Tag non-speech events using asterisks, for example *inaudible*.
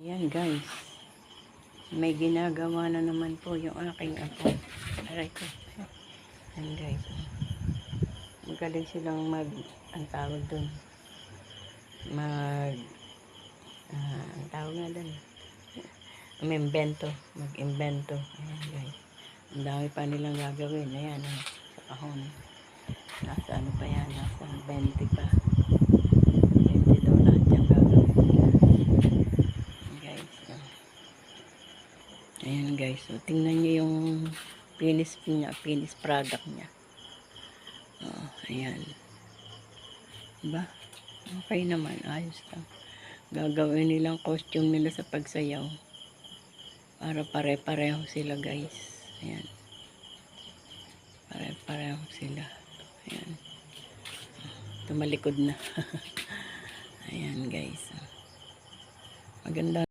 Ayan guys. May ginagawa na naman po yung aking apo. Aray ko. Ayan guys. Magaling silang mag, ang tawag dun. Mag, ah, ang tawag nga dun. Mag-invento. Mag-invento. Ayan guys. Ang dami pa nilang gagawin. Ayan, ah, sa kahon. Nasa ano pa yan? Nasa 20 pa. 20 daw lahat yung gagawin nila. Guys, ah. Ayan guys, so tingnan niyo yung finish niya, finish product niya. Oh, ayan. Diba? Okay naman, ayos lang. Gagawin nilang costume nila sa pagsayaw. Para pare-pareho sila guys. Ayan. Pare-pareho sila. Ayan. Tumalikod na. *laughs* Ayan guys. Maganda